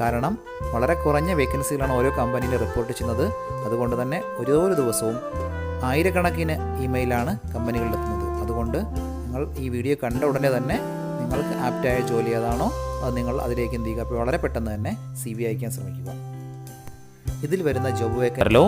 കാരണം വളരെ കുറഞ്ഞ വേക്കൻസികളാണ് ഓരോ കമ്പനിയിൽ റിപ്പോർട്ട് ചെയ്യുന്നത്. അതുകൊണ്ട് തന്നെ ഓരോ ദിവസവും ആയിരക്കണക്കിന് ഇമെയിലാണ് കമ്പനികളിലെത്തുന്നത്. അതുകൊണ്ട് നിങ്ങൾ ഈ വീഡിയോ കണ്ട ഉടനെ തന്നെ നിങ്ങൾക്ക് ആപ്റ്റായ ജോലി ഏതാണോ അത് നിങ്ങൾ അതിലേക്ക് എന്ത് ചെയ്യുക? വളരെ പെട്ടെന്ന് തന്നെ സി വി അയക്കാൻ ശ്രമിക്കുക. ഇതിൽ വരുന്ന ജോബ് വേക്കറിലോ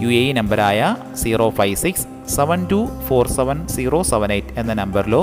യു എ നമ്പറായ zero five six seven two four seven zero seven eight എന്ന നമ്പറിലോ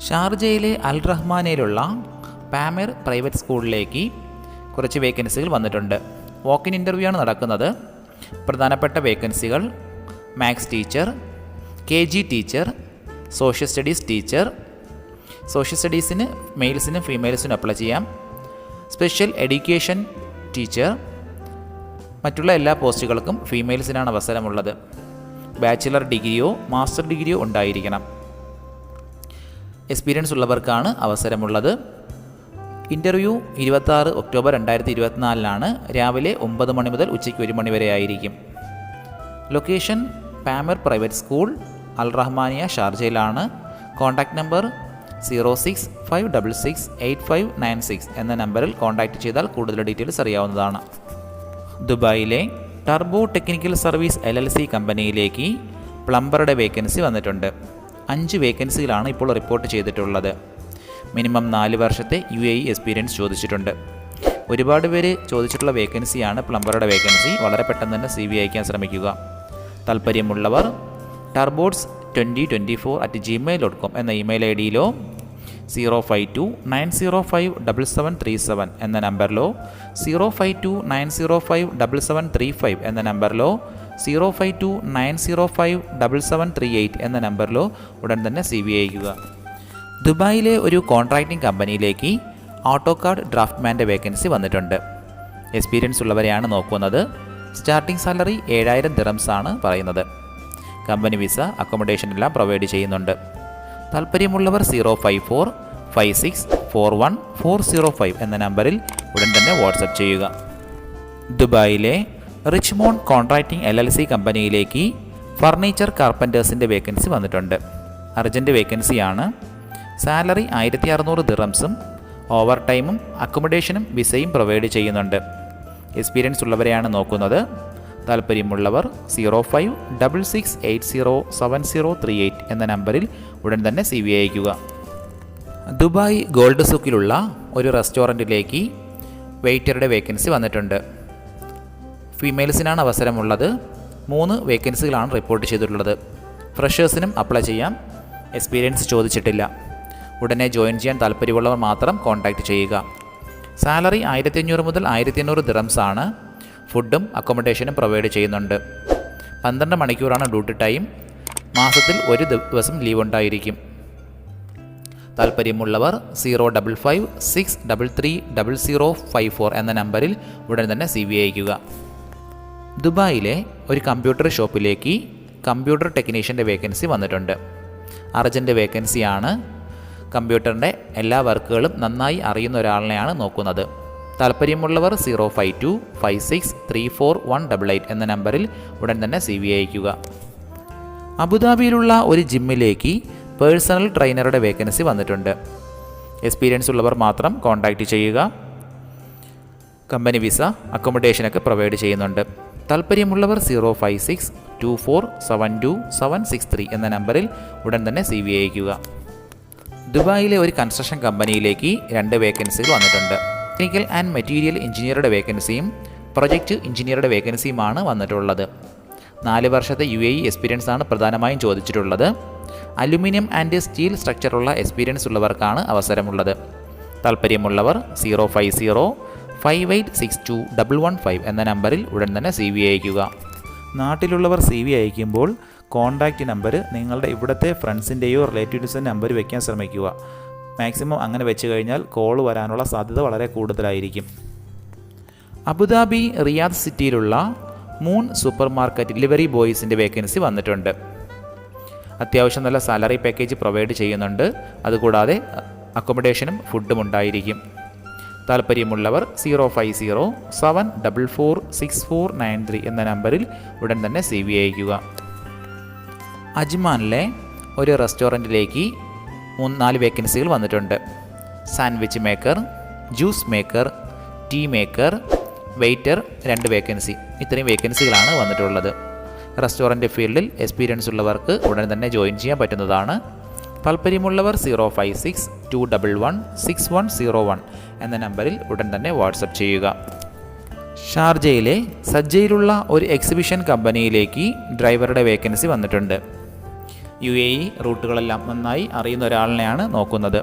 ഷാർജയിലെ അൽ റഹ്മാനയിലുള്ള പാമർ പ്രൈവറ്റ് സ്കൂളിലേക്ക് കുറച്ച് വേക്കൻസികൾ വന്നിട്ടുണ്ട്. വാക്കിൻ ഇന്റർവ്യൂ ആണ് നടക്കുന്നത്. പ്രധാനപ്പെട്ട വേക്കൻസികൾ maths teacher K G teacher social studies teacher social സ്റ്റഡീസിന് മെയിൽസിനും ഫീമെയിൽസിനും അപ്ലൈ ചെയ്യാം. സ്പെഷ്യൽ എഡ്യൂക്കേഷൻ ടീച്ചർ മറ്റുള്ള എല്ലാ പോസ്റ്റുകൾക്കും ഫീമെയിൽസിനാണ് അവസരമുള്ളത്. ബാച്ചിലർ ഡിഗ്രിയോ മാസ്റ്റർ ഡിഗ്രിയോ ഉണ്ടായിരിക്കണം. എക്സ്പീരിയൻസ് ഉള്ളവർക്കാണ് അവസരമുള്ളത്. ഇന്റർവ്യൂ ഇരുപത്താറ് ഒക്ടോബർ രണ്ടായിരത്തി ഇരുപത്തിനാലിനാണ് രാവിലെ ഒമ്പത് മണി മുതൽ ഉച്ചയ്ക്ക് ഒരു മണി വരെ ആയിരിക്കും. Location Palmer private school Al Rahmania ഷാർജയിലാണ്. Contact number zero six five double six eight five nine six എന്ന നമ്പറിൽ കോൺടാക്റ്റ് ചെയ്താൽ കൂടുതൽ ഡീറ്റെയിൽസ് അറിയാവുന്നതാണ്. ദുബായിലെ turbo technical service L L C കമ്പനിയിലേക്ക് പ്ലംബറുടെ വേക്കൻസി വന്നിട്ടുണ്ട്. അഞ്ച് വേക്കൻസികളാണ് ഇപ്പോൾ റിപ്പോർട്ട് ചെയ്തിട്ടുള്ളത്. മിനിമം നാല് വർഷത്തെ യു എ എക്സ്പീരിയൻസ് ചോദിച്ചിട്ടുണ്ട്. ഒരുപാട് പേര് ചോദിച്ചിട്ടുള്ള വേക്കൻസിയാണ് പ്ലംബറുടെ വേക്കൻസി. വളരെ പെട്ടെന്ന് തന്നെ സി വി അയക്കാൻ ശ്രമിക്കുക. താല്പര്യമുള്ളവർ turbots twenty twenty four at Gmail dot com എന്ന email I ഡിയിലോ zero five two nine zero five double seven three seven എന്ന നമ്പറിലോ zero five two nine zero five double seven three five എന്ന നമ്പറിലോ zero five two nine zero five double seven three eight എന്ന നമ്പറിലോ ഉടൻ തന്നെ C V അയക്കുക ദുബായിലെ ഒരു contracting കമ്പനിയിലേക്ക് ഓട്ടോ കാർഡ് ഡ്രാഫ്റ്റ്മാന്റെ വേക്കൻസി വന്നിട്ടുണ്ട്. എക്സ്പീരിയൻസ് ഉള്ളവരെയാണ് നോക്കുന്നത്. സ്റ്റാർട്ടിംഗ് സാലറി ഏഴായിരം ദിറംസ് ആണ് പറയുന്നത്. കമ്പനി വിസ അക്കോമഡേഷൻ എല്ലാം പ്രൊവൈഡ് ചെയ്യുന്നുണ്ട്. താല്പര്യമുള്ളവർ zero five four five six four one four zero five എന്ന നമ്പറിൽ ഉടൻ തന്നെ വാട്സപ്പ് ചെയ്യുക. ദുബായിലെ Richmond contracting L L C കമ്പനിയിലേക്ക് ഫർണിച്ചർ കാർപ്പന്റേഴ്സിന്റെ വേക്കൻസി വന്നിട്ടുണ്ട്. അർജന്റ് വേക്കൻസിയാണ് സാലറി ആയിരത്തി അറുന്നൂറ് ദിറംസും ഓവർ ടൈമും അക്കോമഡേഷനും വിസയും പ്രൊവൈഡ് ചെയ്യുന്നുണ്ട്. എക്സ്പീരിയൻസ് ഉള്ളവരെയാണ് നോക്കുന്നത്. താല്പര്യമുള്ളവർ zero five double six eight zero seven zero three eight എന്ന നമ്പറിൽ ഉടൻ തന്നെ സി വി അയക്കുക ദുബായ് ഗോൾഡ് സുക്കിലുള്ള ഒരു റെസ്റ്റോറന്റിലേക്ക് വെയിറ്ററുടെ വേക്കൻസി വന്നിട്ടുണ്ട്. ഫീമെയിൽസിനാണ് അവസരമുള്ളത്. മൂന്ന് വേക്കൻസികളാണ് റിപ്പോർട്ട് ചെയ്തിട്ടുള്ളത്. ഫ്രഷേഴ്സിനും അപ്ലൈ ചെയ്യാം. എക്സ്പീരിയൻസ് ചോദിച്ചിട്ടില്ല. ഉടനെ ജോയിൻ ചെയ്യാൻ താല്പര്യമുള്ളവർ മാത്രം കോൺടാക്റ്റ് ചെയ്യുക. സാലറി ആയിരത്തി അഞ്ഞൂറ് മുതൽ ആയിരത്തി അഞ്ഞൂറ് ദിറംസ് ആണ്. ഫുഡും അക്കോമഡേഷനും പ്രൊവൈഡ് ചെയ്യുന്നുണ്ട്. പന്ത്രണ്ട് മണിക്കൂറാണ് ഡ്യൂട്ടി ടൈം. മാസത്തിൽ ഒരു ദിവസം ലീവ് ഉണ്ടായിരിക്കും. താല്പര്യമുള്ളവർ zero double five six double three double zero five four എന്ന നമ്പറിൽ ഉടൻ തന്നെ സി വി അയക്കുക ദുബായിലെ ഒരു കമ്പ്യൂട്ടർ ഷോപ്പിലേക്ക് കമ്പ്യൂട്ടർ ടെക്നീഷ്യന്റെ വേക്കൻസി വന്നിട്ടുണ്ട്. അർജന്റ് വേക്കൻസിയാണ് കമ്പ്യൂട്ടറിന്റെ എല്ലാ വർക്കുകളും നന്നായി അറിയുന്ന ഒരാളിനെയാണ് നോക്കുന്നത്. താല്പര്യമുള്ളവർ zero five two five six three four one double eight എന്ന നമ്പറിൽ ഉടൻ തന്നെ സി വി അയക്കുക അബുദാബിയിലുള്ള ഒരു ജിമ്മിലേക്ക് പേഴ്സണൽ ട്രെയിനറുടെ വേക്കൻസി വന്നിട്ടുണ്ട്. എക്സ്പീരിയൻസ് ഉള്ളവർ മാത്രം കോൺടാക്റ്റ് ചെയ്യുക. കമ്പനി വിസ അക്കോമഡേഷനൊക്കെ പ്രൊവൈഡ് ചെയ്യുന്നുണ്ട്. താല്പര്യമുള്ളവർ zero five six two four seven two seven six three എന്ന നമ്പറിൽ ഉടൻ തന്നെ സി വി അയക്കുക ദുബായിലെ ഒരു കൺസ്ട്രക്ഷൻ കമ്പനിയിലേക്ക് രണ്ട് വേക്കൻസികൾ വന്നിട്ടുണ്ട്. ടെക്നിക്കൽ ആൻഡ് മെറ്റീരിയൽ എഞ്ചിനീയറുടെ വേക്കൻസിയും പ്രൊജക്റ്റ് എഞ്ചിനീയറുടെ വേക്കൻസിയുമാണ് വന്നിട്ടുള്ളത്. നാല് വർഷത്തെ യു എ ഇ എക്സ്പീരിയൻസ് ആണ് പ്രധാനമായും ചോദിച്ചിട്ടുള്ളത്. അലുമിനിയം ആൻഡ് സ്റ്റീൽ സ്ട്രക്ചറുള്ള എക്സ്പീരിയൻസ് ഉള്ളവർക്കാണ് അവസരമുള്ളത്. താല്പര്യമുള്ളവർ zero five zero five eight six two double one five എന്ന നമ്പറിൽ ഉടൻ തന്നെ സി വി അയയ്ക്കുക. നാട്ടിലുള്ളവർ സി വി അയക്കുമ്പോൾ കോൺടാക്റ്റ് നമ്പർ നിങ്ങളുടെ ഇവിടുത്തെ ഫ്രണ്ട്സിന്റെയോ റിലേറ്റീവ്സിന്റെ നമ്പർ വയ്ക്കാൻ ശ്രമിക്കുക. മാക്സിമം അങ്ങനെ വെച്ച് കഴിഞ്ഞാൽ കോൾ വരാനുള്ള സാധ്യത വളരെ കൂടുതലായിരിക്കും. അബുദാബി റിയാദ് സിറ്റിയിലുള്ള മൂൺ സൂപ്പർ മാർക്കറ്റ് ഡെലിവറി ബോയ്സിന്റെ വേക്കൻസി വന്നിട്ടുണ്ട്. അത്യാവശ്യം നല്ല സാലറി പാക്കേജ് പ്രൊവൈഡ് ചെയ്യുന്നുണ്ട്. അതുകൂടാതെ അക്കോമഡേഷനും ഫുഡും ഉണ്ടായിരിക്കും. താല്പര്യമുള്ളവർ zero five zero seven double four six four nine three എന്ന നമ്പറിൽ ഉടൻ തന്നെ സി വി അയക്കുക അജ്മാനിലെ ഒരു റെസ്റ്റോറന്റിലേക്ക് മൂന്ന് നാല് വേക്കൻസികൾ വന്നിട്ടുണ്ട്. Sandwich maker juice maker tea maker waiter രണ്ട് വേക്കൻസി. ഇത്രയും വേക്കൻസികളാണ് വന്നിട്ടുള്ളത്. റെസ്റ്റോറന്റ് ഫീൽഡിൽ എക്സ്പീരിയൻസ് ഉള്ളവർക്ക് ഉടൻ തന്നെ ജോയിൻ ചെയ്യാൻ പറ്റുന്നതാണ്. താല്പര്യമുള്ളവർ zero five six two double one six one zero one എന്ന നമ്പറിൽ ഉടൻ തന്നെ വാട്സപ്പ് ചെയ്യുക. ഷാർജയിലെ സജ്ജയിലുള്ള ഒരു എക്സിബിഷൻ കമ്പനിയിലേക്ക് ഡ്രൈവറുടെ വേക്കൻസി വന്നിട്ടുണ്ട്. യു എ ഇ റൂട്ടുകളെല്ലാം നന്നായി അറിയുന്ന ഒരാളിനെയാണ് നോക്കുന്നത്.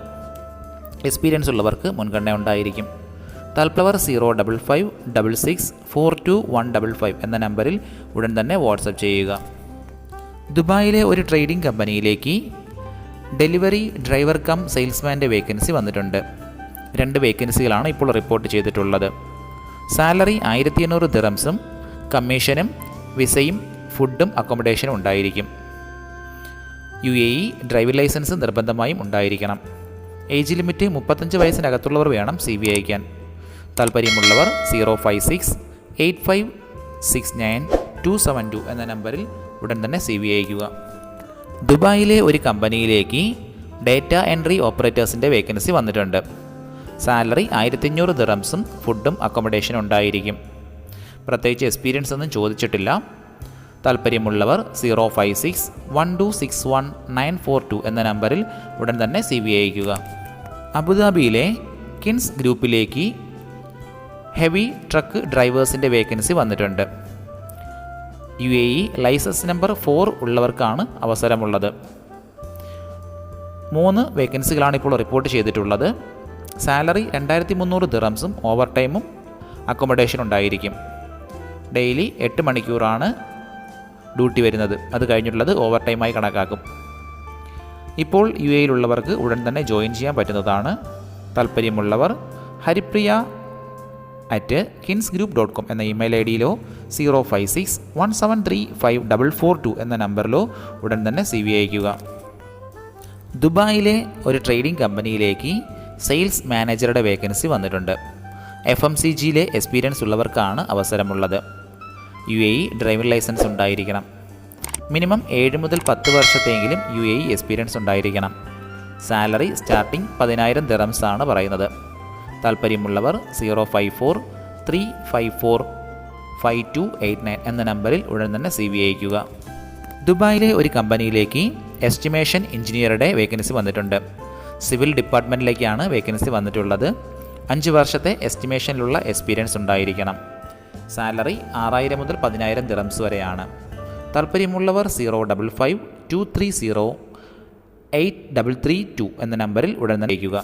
എക്സ്പീരിയൻസ് ഉള്ളവർക്ക് മുൻഗണന ഉണ്ടായിരിക്കും. തൽപ്ലവർ zero double five double six four two one double five എന്ന നമ്പറിൽ ഉടൻ തന്നെ വാട്സപ്പ് ചെയ്യുക. ദുബായിലെ ഒരു ട്രേഡിംഗ് കമ്പനിയിലേക്ക് ഡെലിവറി ഡ്രൈവർ കം സെയിൽസ്മാന്റെ വേക്കൻസി വന്നിട്ടുണ്ട്. രണ്ട് വേക്കൻസികളാണ് ഇപ്പോൾ റിപ്പോർട്ട് ചെയ്തിട്ടുള്ളത്. സാലറി ആയിരത്തി എണ്ണൂറ് ദിറംസും കമ്മീഷനും വിസയും ഫുഡും അക്കോമഡേഷനും ഉണ്ടായിരിക്കും. U A E driving licence നിർബന്ധമായും ഉണ്ടായിരിക്കണം. ഏജ് ലിമിറ്റ് മുപ്പത്തഞ്ച് വയസ്സിനകത്തുള്ളവർ വേണം സി വി അയക്കാൻ താല്പര്യമുള്ളവർ zero five six eight five six nine two seven two എന്ന നമ്പറിൽ ഉടൻ തന്നെ സി വി അയക്കുക ദുബായിലെ ഒരു കമ്പനിയിലേക്ക് ഡേറ്റ എൻട്രി ഓപ്പറേറ്റേഴ്സിന്റെ വേക്കൻസി വന്നിട്ടുണ്ട്. സാലറി ആയിരത്തഞ്ഞൂറ് ദിറംസും ഫുഡും അക്കോമഡേഷനും ഉണ്ടായിരിക്കും. പ്രത്യേകിച്ച് എക്സ്പീരിയൻസ് ഒന്നും ചോദിച്ചിട്ടില്ല. താല്പര്യമുള്ളവർ zero five six one two six one nine four two എന്ന നമ്പറിൽ ഉടൻ തന്നെ സി വി അയക്കുക അബുദാബിയിലെ കിൻസ് ഗ്രൂപ്പിലേക്ക് ഹെവി ട്രക്ക് ഡ്രൈവേഴ്സിന്റെ വേക്കൻസി വന്നിട്ടുണ്ട്. U A E licence number four ഉള്ളവർക്കാണ് അവസരമുള്ളത്. മൂന്ന് വേക്കൻസികളാണ് ഇപ്പോൾ റിപ്പോർട്ട് ചെയ്തിട്ടുള്ളത്. സാലറി രണ്ടായിരത്തി മുന്നൂറ് ദിറംസും ഓവർ ടൈമും അക്കോമഡേഷൻ ഉണ്ടായിരിക്കും. ഡെയിലി എട്ട് മണിക്കൂറാണ് ഡ്യൂട്ടി വരുന്നത്. അത് കഴിഞ്ഞിട്ടുള്ളത് ഓവർ ടൈമായി കണക്കാക്കും. ഇപ്പോൾ യു എയിലുള്ളവർക്ക് ഉടൻ തന്നെ ജോയിൻ ചെയ്യാൻ പറ്റുന്നതാണ്. താല്പര്യമുള്ളവർ Haripriya at Kins group dot com എന്ന email I ഡിയിലോ zero five six one seven three five double four two എന്ന നമ്പറിലോ ഉടൻ തന്നെ സി വി അയക്കുക ദുബായിലെ ഒരു ട്രേഡിംഗ് കമ്പനിയിലേക്ക് സെയിൽസ് മാനേജറുടെ വേക്കൻസി വന്നിട്ടുണ്ട്. എഫ് എം സി ജിയിലെ എക്സ്പീരിയൻസ് ഉള്ളവർക്കാണ് അവസരമുള്ളത്. U A E driving licence ഉണ്ടായിരിക്കണം. മിനിമം ഏഴ് മുതൽ പത്ത് വർഷത്തെങ്കിലും യു എ ഇ എക്സ്പീരിയൻസ് ഉണ്ടായിരിക്കണം. സാലറി സ്റ്റാർട്ടിംഗ് പതിനായിരം ദിറംസ് ആണ് പറയുന്നത്. താല്പര്യമുള്ളവർ zero five four three five four five two eight nine എന്ന നമ്പറിൽ ഉടൻ തന്നെ സി വി അയക്കുക ദുബായിലെ ഒരു കമ്പനിയിലേക്ക് എസ്റ്റിമേഷൻ എഞ്ചിനീയറുടെ വേക്കൻസി വന്നിട്ടുണ്ട്. സിവിൽ ഡിപ്പാർട്ട്മെന്റിലേക്കാണ് വേക്കൻസി വന്നിട്ടുള്ളത്. അഞ്ച് വർഷത്തെ എസ്റ്റിമേഷനിലുള്ള എക്സ്പീരിയൻസ് ഉണ്ടായിരിക്കണം. സാലറി ആറായിരം മുതൽ പതിനായിരം ദിറംസ് വരെയാണ്. താല്പര്യമുള്ളവർ zero double five two three zero eight double three two എന്ന നമ്പറിൽ ഉടൻ തന്നെ അയക്കുക